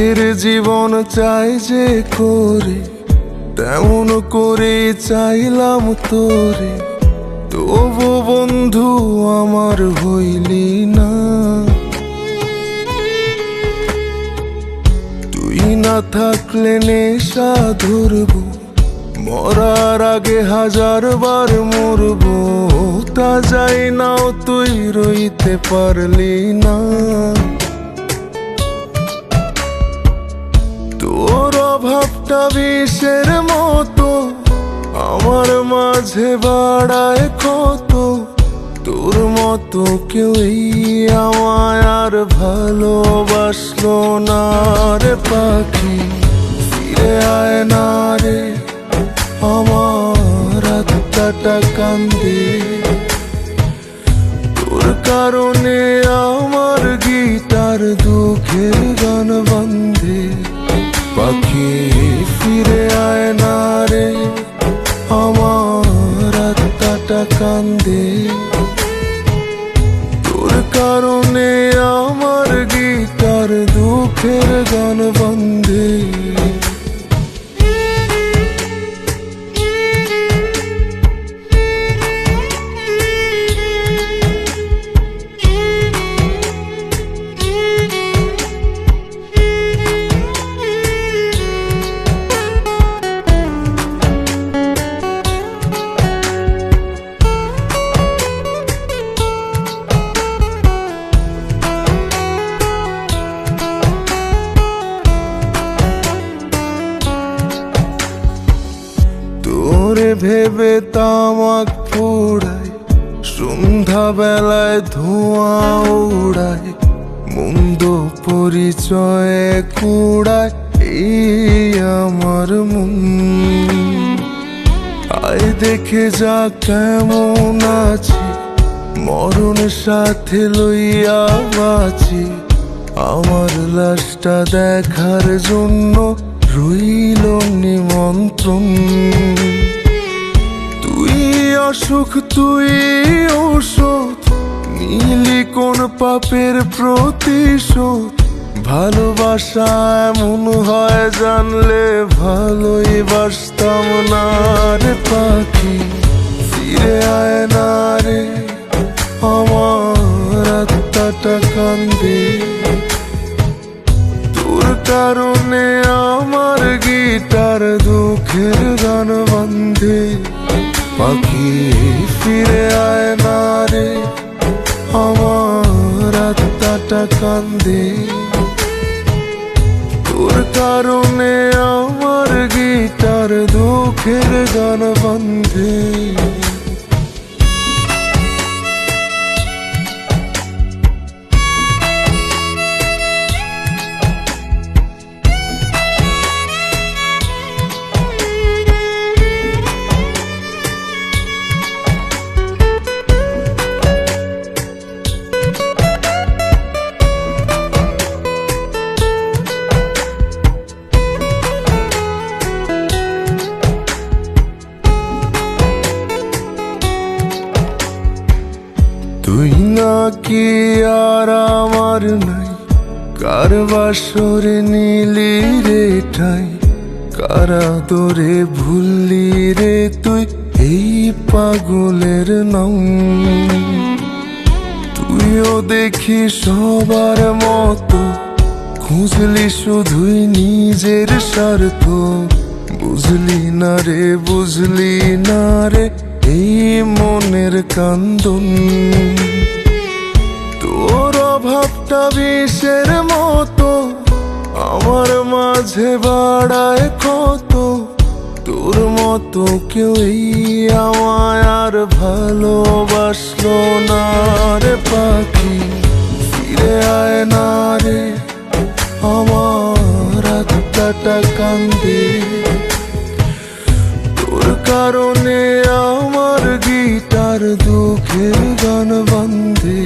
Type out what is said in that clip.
নিজের জীবন চাই যে করে, তেমন করে চাইলাম তোরে। তবু বন্ধু আমার হইলি না। তুই না থাকলে নেশা ধরব, মরার আগে হাজার বার মরব। তা যাই নাও, তুই রইতে পারলি না। অভাবটা বিষের মতো, আমার মাঝে বাড়ায় কত তোর মতো কেউই আমায় আর ভালোবাসলো না রে পাখি। ফিরে আয় না রে, আমার আত্মাটা কান্দে। তোর কারণে আমার গিটার দুঃখের গান বন্ধে পাখি ভেবে তামাক সন্ধ্যা বেলায় ধোঁয়া উড়ায়, মন্দ পরিচয়ে কুড়ায়, এই আমার মন। আয় দেখে যা কেমন আছে মরণ সাথে লইয়া বাঁচি। আমার লাশটা দেখার জন্য রইল নিমন্ত্রণ। অসুখ তুই ঔষধ, নীলি কোন পাপের প্রতিশোধ। ভালোবাসা এমন হয় জানলে ভালোই বাসতাম না রে পাখি। ফিরে আয় না রে, আমার আত্মাটা কান্দে। তোর কারণে আমার গিটার দুঃখের গান বন্ধে। পাখি ফিরে আয় না রে। আমার আত্মাটা কান্দে। তোর কারণে আমার গিটার দুঃখের গান বন্ধে। কার বাসরে নীলি রে ঠাই? কারা দরে ভুললি রে তুই? এই পাগলের নাম তুইও দেখি সবার মতো, খুঁজলি শুধুই নিজের স্বার্থ। বুঝলি না রে, বুঝলি না রে, এই মনের কান্দন। তোর অভাবটা বিষের মতো, আমার মাঝে বাড়ায় কত তোর মতো কেউই আমায় আর ভালোবাসলো না রে পাখি। ফিরে আয় না রে, আমার আত্মাটা কান্দে। তোর কারণে আমার গিটার দুঃখের গান বন্ধে